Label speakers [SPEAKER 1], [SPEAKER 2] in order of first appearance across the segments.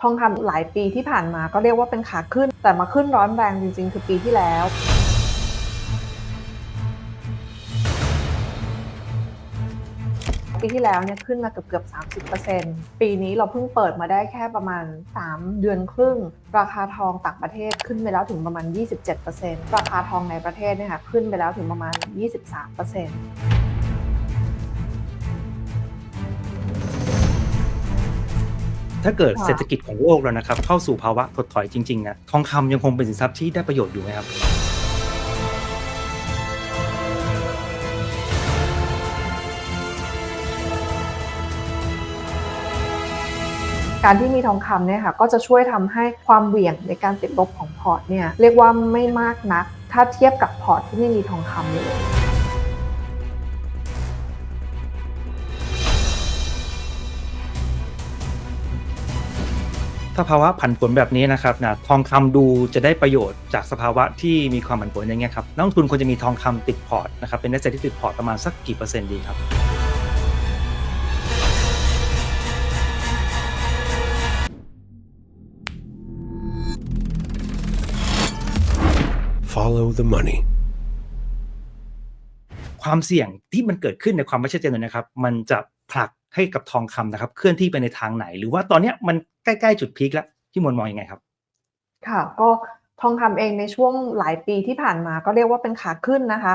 [SPEAKER 1] ทองคำหลายปีที่ผ่านมาก็เรียกว่าเป็นขาขึ้น แต่มาขึ้นร้อนแรงจริง ๆ คือปีที่แล้ว ปีที่แล้วเนี่ยขึ้นมาเกือบเกือบ 30%ปีนี้เราเพิ่งเปิดมาได้แค่ประมาณ 3 เดือนครึ่ง ราคาทองต่างประเทศขึ้นไปแล้วถึงประมาณ 27%ราคาทองในประเทศเนี่ยค่ะขึ้นไปแล้วถึงประมาณ 23%
[SPEAKER 2] ถ้าเกิด
[SPEAKER 1] ค่ะ
[SPEAKER 2] เศรษฐกิจของโลกแล้วนะครับ เข้าสู่ภาวะถดถอยจริงๆนะทองคำยังคงเป็นสินทรัพย์ที่ได้ประโยชน์อยู่ไหมครับ
[SPEAKER 1] การที่มีทองคำเนี่ยค่ะก็จะช่วยทำให้ความเหวี่ยงในการติดลบของพอร์ตเนี่ยเรียกว่าไม่มากนัก ถ้าเทียบกับพอร์ตที่ไม่มีทองคำเลย
[SPEAKER 2] ถ้าภาวะผันผวนแบบนี้นะครับนะทองคำดูจะได้ประโยชน์จากสภาวะที่มีความผันผวนอย่างเงี้ยครับนักลงทุนควรจะมีทองคำติดพอร์ตนะครับเป็น asset ที่ติดพอร์ตประมาณสักกี่เปอร์เซ็นต์ดีครับ
[SPEAKER 3] Follow the money.
[SPEAKER 2] ความเสี่ยงที่มันเกิดขึ้นในความไม่ชัดเจนเลยนะครับ มันจะ ผลักให้กับทองคำนะครับ เคลื่อนที่ไปในทางไหน หรือว่าตอนนี้มันใกล้ๆจุดพีคแล้วพี่มวลมองยังไงครับ
[SPEAKER 1] ค่ะ ก็ทองคำเองในช่วงหลายปีที่ผ่านมาก็เรียกว่าเป็นขาขึ้นนะคะ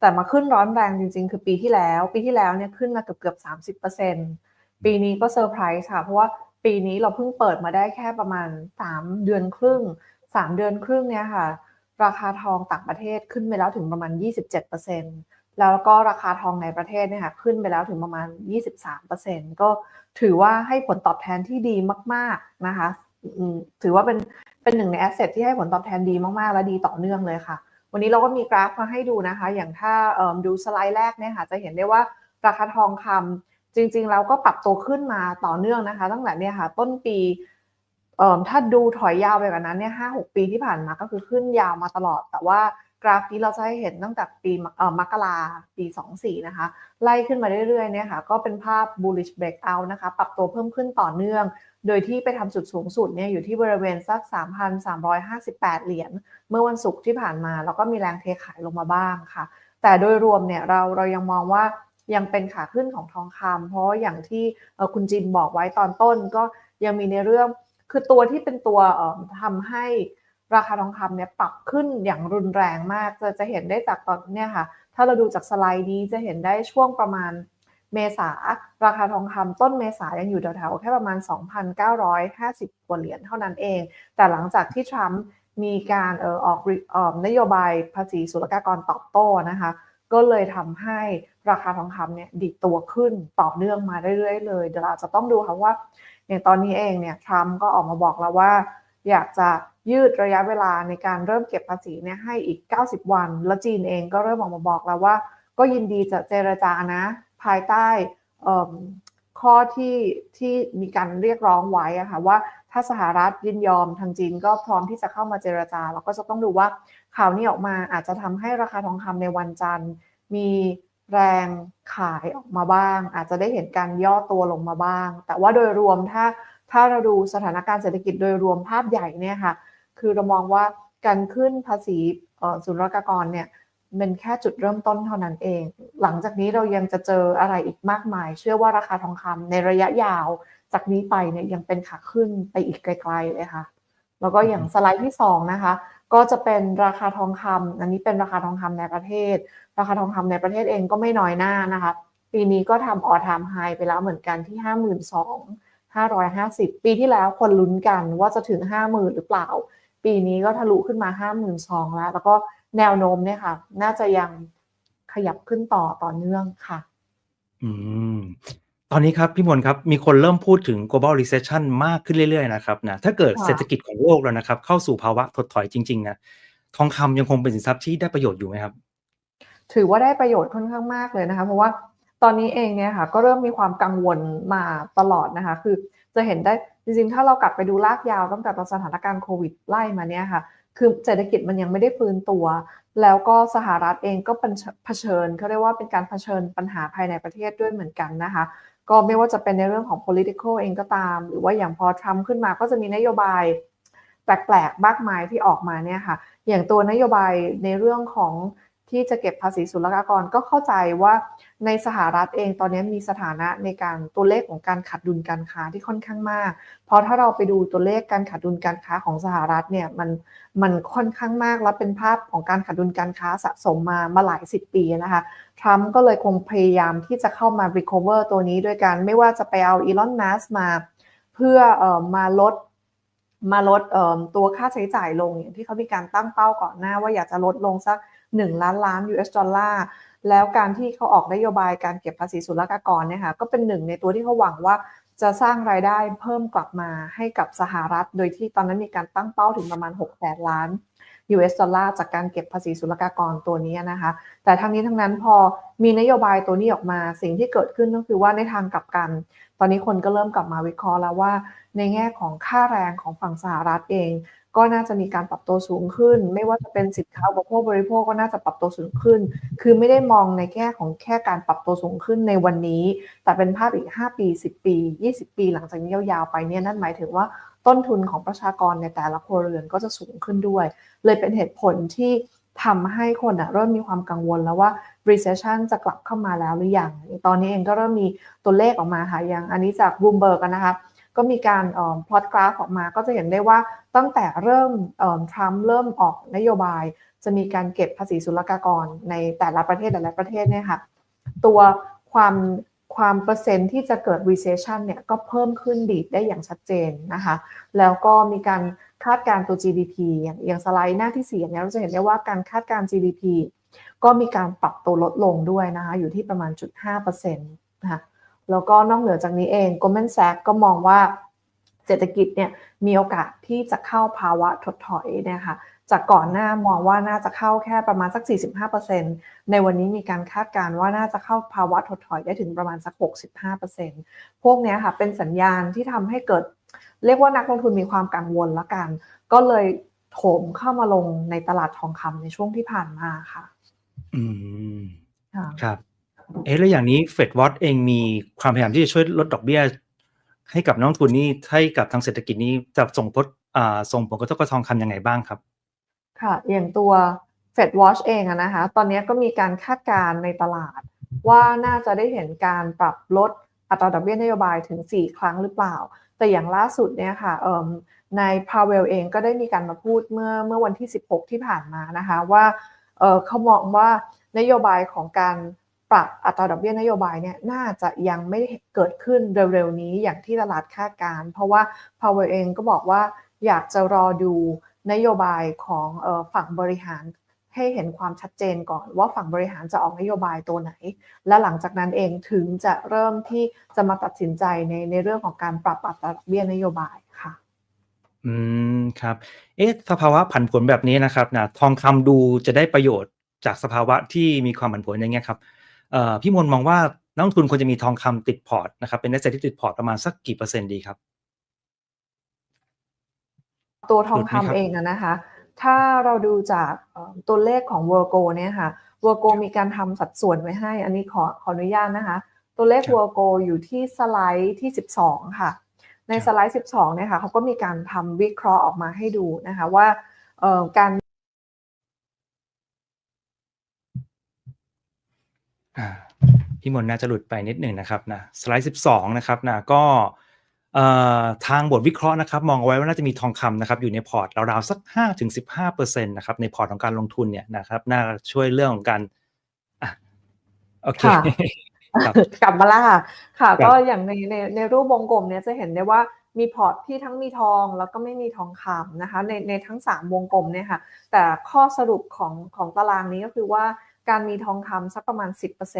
[SPEAKER 1] แต่มาขึ้นร้อนแรงจริง ๆ คือปีที่แล้ว ปีที่แล้วเนี่ยขึ้นมาเกือบเกือบสามสิบเปอร์เซ็นปีนี้ก็เซอร์ไพรส์ค่ะ เพราะว่าปีนี้เราเพิ่งเปิดมาได้แค่ประมาณ3เดือนครึ่ง3เดือนครึ่งเนี่ยค่ะ ราคาทองต่างประเทศขึ้นไปแล้วถึงประมาณ27% แล้วก็ราคาทองในประเทศเนี่ยค่ะขึ้นไปแล้วถึงประมาณ 23%ก็ถือว่าให้ผลตอบแทนที่ดีมาก ๆนะคะถือว่าเป็นเป็นหนึ่งในแอสเซทที่ให้ผลตอบแทนดีมาก ๆ และดีต่อเนื่องเลยค่ะ วันนี้เราก็มีกราฟมาให้ดูนะคะ อย่างถ้าดูสไลด์แรกเนี่ยค่ะจะเห็นได้ว่าราคาทองคำจริง ๆ แล้วก็ปรับตัวขึ้นมาต่อเนื่องนะคะ ตั้งแต่เนี่ยค่ะต้นปีถ้าดูถอยยาวไปกว่านั้นเนี่ยห้าหกปีที่ผ่านมาก็คือขึ้นยาวมาตลอด แต่ว่า กราฟนี้เราจะให้เห็นตั้งแต่ปีมะเอ่อมกราปี 24 นะคะ ไล่ขึ้นมาเรื่อยๆเนี่ยค่ะก็เป็นภาพ bullish breakout นะคะ ปรับตัวเพิ่มขึ้นต่อเนื่อง โดยที่ไปทำจุดสูงสุดเนี่ยอยู่ที่บริเวณสัก 3,358 เหรียญเมื่อวันศุกร์ที่ผ่านมา แล้วก็มีแรงเทขายลงมาบ้างค่ะ แต่โดยรวมเนี่ยเราเรายังมองว่ายังเป็นขาขึ้นของทองคำเพราะอย่างที่คุณจินบอกไว้ตอนต้นก็ยังมีในเรื่องคือตัวที่เป็นตัวทำให้ ราคาทองคำเนี่ยปรับขึ้นอย่างรุนแรงมากจะจะเห็นได้จากตอนเนี่ยค่ะ ถ้าเราดูจากสไลด์นี้จะเห็นได้ช่วงประมาณเมษา ราคาทองคำต้นเมษายังอยู่แถวๆแค่ประมาณ 2,950กว่าเหรียญเท่านั้นเอง แต่หลังจากที่ทรัมป์มีการเออออกเออนโยบายภาษีศุลกากรตอบโต้นะคะ ก็เลยทำให้ราคาทองคำเนี่ยดิดตัวขึ้นต่อเนื่องมาเรื่อยๆเลยเดี๋ยวเราจะต้องดูค่ะว่า อย่างตอนนี้เองเนี่ยทรัมป์ก็ออกมาบอกแล้วว่า อยากจะ ยืดระยะเวลาในการเริ่มเก็บภาษีเนี่ยให้อีก 90 วัน แล้วจีนเองก็เริ่มออกมาบอกแล้วว่า ก็ยินดีจะเจรจานะ ภายใต้ข้อที่ที่มีการเรียกร้องไว้อะค่ะว่าถ้าสหรัฐยินยอมทางจีนก็พร้อมที่จะเข้ามาเจรจา เราก็จะต้องดูว่าข่าวนี้ออกมาอาจจะทำให้ราคาทองคำในวันจันทร์ มีแรงขายออกมาบ้าง อาจจะได้เห็นการย่อตัวลงมาบ้าง แต่ว่าโดยรวมถ้าถ้าเราดูสถานการณ์เศรษฐกิจโดยรวมภาพใหญ่เนี่ยค่ะ คือเรามองว่าการขึ้นภาษีเอ่อศุลกากรเนี่ยเป็นแค่จุดเริ่มต้นเท่านั้นเอง หลังจากนี้เรายังจะเจออะไรอีกมากมาย เชื่อว่าราคาทองคำในระยะยาว จากนี้ไปเนี่ยยังเป็นขาขึ้นไปอีกไกลๆเลยค่ะ แล้วก็อย่างสไลด์ที่สองนะคะ ก็จะเป็นราคาทองคำอันนี้เป็นราคาทองคำในประเทศ ราคาทองคำในประเทศเองก็ไม่น้อยหน้านะคะ ปีนี้ก็ทำออทามไฮไปแล้วเหมือนกันที่ 52,550 ปีที่แล้วคนลุ้นกันว่าจะถึง 50,000 หรือเปล่า ปีนี้ก็ทะลุขึ้นมา 52,000แล้ว แล้วก็แนวโน้มเนี่ยค่ะ น่าจะยังขยับขึ้นต่อต่อเนื่องค่ะ
[SPEAKER 2] อืม ตอนนี้ครับพี่มนครับ มีคนเริ่มพูดถึง global recession มากขึ้นเรื่อยๆนะครับนะถ้าเกิด
[SPEAKER 1] ค่ะ
[SPEAKER 2] เศรษฐกิจของโลกแล้วนะครับ เข้าสู่ภาวะถดถอยจริงๆนะทองคำยังคงเป็นสินทรัพย์ที่ได้ประโยชน์อยู่ไหมครับ
[SPEAKER 1] ถือว่าได้ประโยชน์ค่อนข้างมากเลยนะคะ เพราะว่าตอนนี้เองเนี่ยค่ะ ก็เริ่มมีความกังวลมาตลอดนะคะ คือ จะเห็นได้จริงๆ ถ้าเรากลับไปดูลากยาวตั้งแต่ตอนสถานการณ์โควิดไล่มาเนี่ยค่ะ คือเศรษฐกิจมันยังไม่ได้ฟื้นตัว แล้วก็สหรัฐเองก็เป็นเผชิญเขาเรียกว่าเป็นการเผชิญปัญหาภายในประเทศด้วยเหมือนกันนะคะ ก็ไม่ว่าจะเป็นในเรื่องของ political เองก็ตาม หรือว่าอย่างพอทรัมป์ขึ้นมาก็จะมีนโยบายแปลกๆมากมายที่ออกมาเนี่ยค่ะ อย่างตัวนโยบายในเรื่องของ ที่จะเก็บภาษีศุลกากรก็เข้าใจว่าในสหรัฐเองตอนนี้มีสถานะในการตัวเลขของการขาดดุลการค้าที่ค่อนข้างมาก เพราะถ้าเราไปดูตัวเลขการขาดดุลการค้าของสหรัฐเนี่ยมันมันค่อนข้างมากและเป็นภาพของการขาดดุลการค้าสะสมมามาหลายสิบปีนะคะทรัมป์ก็เลยคงพยายามที่จะเข้ามา recover ตัวนี้ด้วยกันไม่ว่าจะไปเอาอีลอนมัสมา เพื่อเอ่อมาลด มาลดตัวค่าใช้จ่ายลงอย่างที่เขามีการตั้งเป้าก่อนหน้า ว่าอยากจะลดลงสัก 1 ล้านล้าน US ดอลลาร์แล้วการที่เขาออกนโยบายการเก็บภาษีศุลกากรเนี่ยค่ะก็เป็นหนึ่งในตัวที่เขาหวังว่าจะสร้างรายได้เพิ่มกลับมาให้กับสหรัฐ โดยที่ตอนนั้นมีการตั้งเป้าถึงประมาณ6แสนล้าน US ดอลลาร์จากการเก็บภาษีศุลกากรตัวนี้นะคะ แต่ทั้งนี้ทั้งนั้นพอมีนโยบายตัวนี้ออกมาสิ่งที่เกิดขึ้นก็คือว่าในทางกลับกัน ตอนนี้คนก็เริ่มกลับมาวิเคราะห์แล้วว่า ในแง่ของค่าแรงของฝั่งสหรัฐเอง ก็น่าจะมีการปรับตัวสูงขึ้น ไม่ว่าจะเป็นสินค้าอุปโภคบริโภคก็น่าจะปรับตัวสูงขึ้น คือไม่ได้มองในแง่ของแค่การปรับตัวสูงขึ้นในวันนี้ แต่เป็นภาพอีก 5 ปี 10 ปี 20 ปี หลังจากนี้ยาวๆไปเนี่ยนั่นหมายถึงว่า ต้นทุนของประชากรในแต่ละครัวเรือนก็จะสูงขึ้นด้วย เลยเป็นเหตุผลที่ทำให้คนเริ่มมีความกังวลแล้วว่า recession จะกลับเข้ามาแล้วหรือยัง ตอนนี้เองก็เริ่มมีตัวเลขออกมาค่ะอย่างอันนี้จาก Bloomberg กันนะคะก็มีการพลอตกราฟออกมาก็จะเห็นได้ว่าตั้งแต่เริ่มทรัมป์เริ่มออกนโยบาย จะมีการเก็บภาษีศุลกากรในแต่ละประเทศแต่ละประเทศเนี่ยค่ะตัวความ ความเปอร์เซ็นต์ที่จะเกิด recession เนี่ยก็เพิ่มขึ้นดีดได้อย่างชัดเจนนะคะ แล้วก็มีการคาดการ์ตัว GDP อย่างอย่างสไลด์หน้าที่4อย่างนี้เราจะเห็นได้ว่าการคาดการ์ GDP ก็มีการปรับตัวลดลงด้วยนะคะ อยู่ที่ประมาณ0.5%นะคะแล้วก็นอกเหนือจากนี้เอง Goldman Sachs ก็มองว่าเศรษฐกิจเนี่ยมีโอกาสที่จะเข้าภาวะถดถอยนี่ยค่ะ จากก่อนหน้ามองว่าน่าจะเข้าแค่ประมาณสัก 45%ในวันนี้มีการคาดการณ์ว่าน่าจะเข้าภาวะถดถอยได้ถึงประมาณสัก 65%พวกนี้ค่ะเป็นสัญญาณที่ทำให้เกิด เรียกว่านักลงทุนมีความกังวลละกัน ก็เลยโถมเข้ามาลงในตลาดทองคำในช่วงที่ผ่านมาค่ะ
[SPEAKER 2] อืมครับ เอ๊ะแล้วอย่างนี้เฟดวอตเองมีความพยายามที่จะช่วยลดดอกเบี้ย ให้กับนักลงทุนนี่ให้กับทางเศรษฐกิจนี้จะส่งผลอ่าส่งผลกระทบกับทองคำยังไงบ้างครับ
[SPEAKER 1] ค่ะอย่างตัว Fed Watch เองนะคะตอนนี้ก็มีการคาดการณ์ในตลาด ว่าน่าจะได้เห็นการปรับลดอัตราดอกเบี้ยนโยบายถึง 4 ครั้งหรือเปล่า แต่อย่างล่าสุดเนี่ยค่ะนายพาเวลเองก็ได้มีการมาพูดเมื่อเมื่อวันที่ 16 ที่ผ่านมานะคะว่าเขามองว่านโยบายของการปรับอัตราดอกเบี้ยนโยบายเนี่ยน่าจะยังไม่เกิดขึ้นเร็วๆนี้อย่างที่ตลาดคาดการ เพราะว่าพาเวลเองก็บอกว่าอยากจะรอดู นโยบายของฝั่งบริหารให้เห็นความชัดเจนก่อนว่าฝั่งบริหารจะออกนโยบายตัวไหน และหลังจากนั้นเองถึงจะเริ่มที่จะมาตัดสินใจในในเรื่องของการปรับอัตราดอกเบี้ยนโยบายค่ะ
[SPEAKER 2] อืมครับ เอ๊ะสภาวะผันผวนแบบนี้นะครับนะทองคำดูจะได้ประโยชน์จากสภาวะที่มีความผันผวนอย่างเงี้ยครับเอ่อพี่มนมองว่านักลงทุนควรจะมีทองคำติดพอร์ตนะครับเป็น asset ที่ติดพอร์ตประมาณสักกี่เปอร์เซ็นต์ดีครับ
[SPEAKER 1] ตัวทองคำเองนะคะ ถ้าเราดูจากตัวเลขของ w o r g o เนี่ยค่ะ w o r g o มีการทำสัดส่วนไว้ให้ อันนี้ขอขออนุญาตนะคะ ตัวเลข w o r g o อยู่ที่สไลด์ที่ 12 ค่ะ ในสไลด์ 12เนี่ยค่ะเขาก็มีการทำวิเคราะห์ออกมาให้ดูนะคะว่าการ
[SPEAKER 2] พี่มนน่าจะหลุดไปนิดหนึ่งนะครับนะสไลด์ 12 นะครับนะก็ ทางบทวิเคราะห์นะครับมองเอาไว้ว่าน่าจะมีทองคำนะครับอยู่ในพอร์ตราวๆสัก 5-15%นะครับในพอร์ตของการลงทุนเนี่ยนะครับน่าช่วยเรื่องของการอะโอเค
[SPEAKER 1] กลับมาแล้วค่ะ ค่ะ ก็อย่างในในในรูปวงกลมเนี่ยจะเห็นได้ว่ามีพอร์ตที่ทั้งมีทองแล้วก็ไม่มีทองคำนะคะในในทั้ง 3 วงกลมเนี่ยค่ะ แต่ข้อสรุปของของตารางนี้ก็คือว่าการมีทองคำสักประมาณ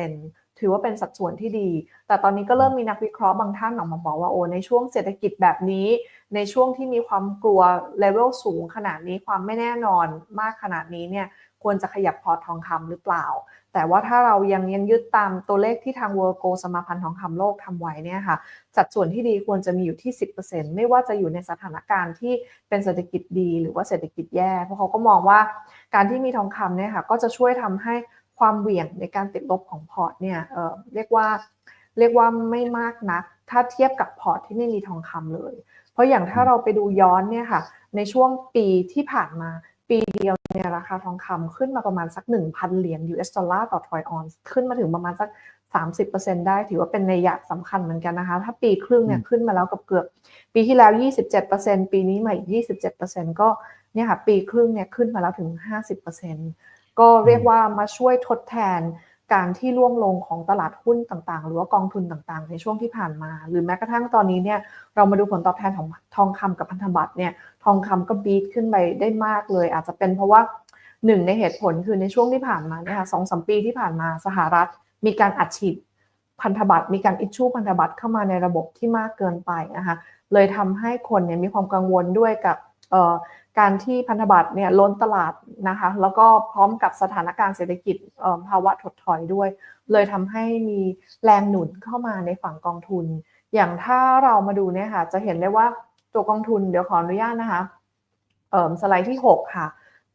[SPEAKER 1] 10% ถือว่าเป็นสัดส่วนที่ดี แต่ตอนนี้ก็เริ่มมีนักวิเคราะห์บางท่านออกมาบอกว่าโอ้ในช่วงเศรษฐกิจแบบนี้ ในช่วงที่มีความกลัวเลเวลสูงขนาดนี้ความไม่แน่นอนมากขนาดนี้เนี่ยควรจะขยับพอร์ตทองคำหรือเปล่า แต่ว่าถ้าเรายังยังยึดตามตัวเลขที่ทาง World Gold สมาพันธ์ทองคำโลกทำไว้เนี่ยค่ะ สัดส่วนที่ดีควรจะมีอยู่ที่ 10%ไม่ว่าจะอยู่ในสถานการณ์ที่เป็นเศรษฐกิจดี หรือว่าเศรษฐกิจแย่ เพราะเขาก็มองว่าการที่มีทองคำเนี่ยค่ะก็จะช่วยทำให้ ความเหวี่ยงในการติดลบของพอร์ตเนี่ยเเรียกว่าเรียกว่าไม่มากนัก ถ้าเทียบกับพอร์ตที่ไม่มีทองคำเลย เพราะอย่างถ้าเราไปดูย้อนเนี่ยค่ะ ในช่วงปีที่ผ่านมาปีเดียวเนี่ยราคาทองคำขึ้นมาประมาณสัก 1,000 เหรียญ US ดอลลาร์ต่อทรอยออนขึ้นมาถึงประมาณสัก 30%ได้ ถือว่าเป็นในยะสำคัญเหมือนกันนะคะ ถ้าปีครึ่งเนี่ยขึ้นมาแล้วกับเกือบ ปีที่แล้ว 27%ปีนี้มาอีก 27%ก็เนี่ยค่ะปีครึ่งเนี่ยขึ้นมาแล้วถึง 50% ก็เรียกว่ามาช่วยทดแทนการที่ร่วงลงของตลาดหุ้นต่างๆ หรือว่ากองทุนต่างๆ ในช่วงที่ผ่านมา หรือแม้กระทั่งตอนนี้เนี่ยเรามาดูผลตอบแทนของทองคำกับพันธบัตรเนี่ยทองคำก็บีทขึ้นไปได้มากเลย อาจจะเป็นเพราะว่าหนึ่งในเหตุผลคือในช่วงที่ผ่านมาเนี่ยค่ะสองสมปีที่ผ่านมาสหรัฐ มีการอัดฉีดพันธบัตรมีการอิชชูพันธบัตรเข้ามาในระบบที่มากเกินไปนะคะเลยทำให้คนเนี่ยมีความกังวลด้วยกับเอ่อ การที่พันธบัตรเนี่ยล้นตลาดนะคะ แล้วก็พร้อมกับสถานการณ์เศรษฐกิจภาวะถดถอยด้วย เลยทำให้มีแรงหนุนเข้ามาในฝั่งกองทุน อย่างถ้าเรามาดูเนี่ยค่ะจะเห็นได้ว่าตัวกองทุนเดี๋ยวขออนุญาตนะคะสไลด์ที่ 6 ค่ะ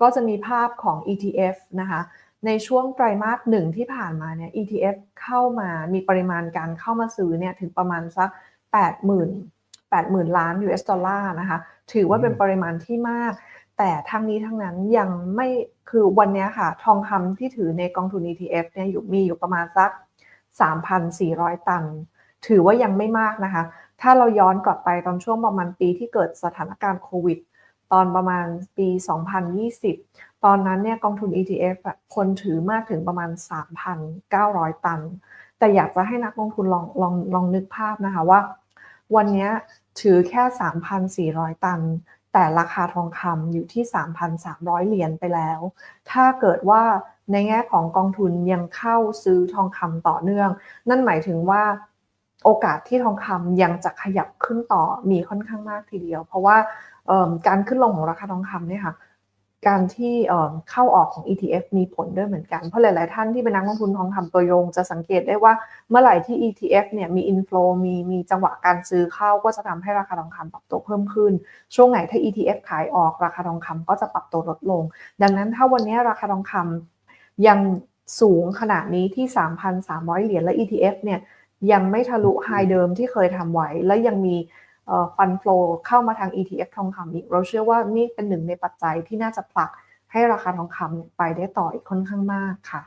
[SPEAKER 1] ก็จะมีภาพของ ETF นะคะในช่วงไตรมาสหนึ่งที่ผ่านมาเนี่ย ETF เข้ามามีปริมาณการเข้ามาซื้อเนี่ยถึงประมาณสัก 80,000 80,000 ล้าน US ดอลลาร์นะคะ ถือว่าเป็นปริมาณที่มาก แต่ทั้งนี้ทั้งนั้นยังไม่คือวันเนี้ยค่ะ ทองคำที่ถือในกองทุน ETF เนี่ยอยู่มีอยู่ประมาณสัก 3,400 ตัน ถือว่ายังไม่มากนะคะ ถ้าเราย้อนกลับไปตอนช่วงประมาณปีที่เกิดสถานการณ์โควิด ตอนประมาณปี 2020 ตอนนั้นเนี่ยกองทุน ETF อะคนถือมากถึงประมาณ 3,900 ตัน แต่อยากจะให้นักลงทุนลองลองลองนึกภาพนะคะว่า วันนี้ถือแค่ 3,400 ตัน แต่ราคาทองคำอยู่ที่ 3,300 เหรียญไปแล้ว ถ้าเกิดว่าในแง่ของกองทุนยังเข้าซื้อทองคำต่อเนื่อง นั่นหมายถึงว่าโอกาสที่ทองคำยังจะขยับขึ้นต่อมีค่อนข้างมากทีเดียว เพราะว่าการขึ้นลงของราคาทองคำเนี่ยค่ะ การที่เข้าออกของ ETF มีผลด้วยเหมือนกัน เพราะหลาย ๆ ท่านที่เป็นนักลงทุนทองคำตัวยง จะสังเกตได้ว่าเมื่อไหร่ที่ ETF เนี่ยมี inflow มีมีจังหวะการซื้อเข้าก็จะทำให้ราคาทองคำปรับตัวเพิ่มขึ้น ช่วงไหนถ้า ETF ขายออกราคาทองคำก็จะปรับตัวลดลง ดังนั้นถ้าวันนี้ราคาทองคำยังสูงขนาดนี้ที่ 3,300 เหรียญและ ETF เนี่ยยังไม่ทะลุไฮเดิมที่เคยทำไว้และยังมี ฟันโฟลเข้ามาทาง ETF ทองคำอีกเราเชื่อว่านี่เป็นหนึ่งในปัจจัยที่น่าจะผลักให้ราคาทองคำไปได้ต่ออีกค่อนข้างมากค่ะ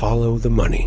[SPEAKER 3] Follow the money.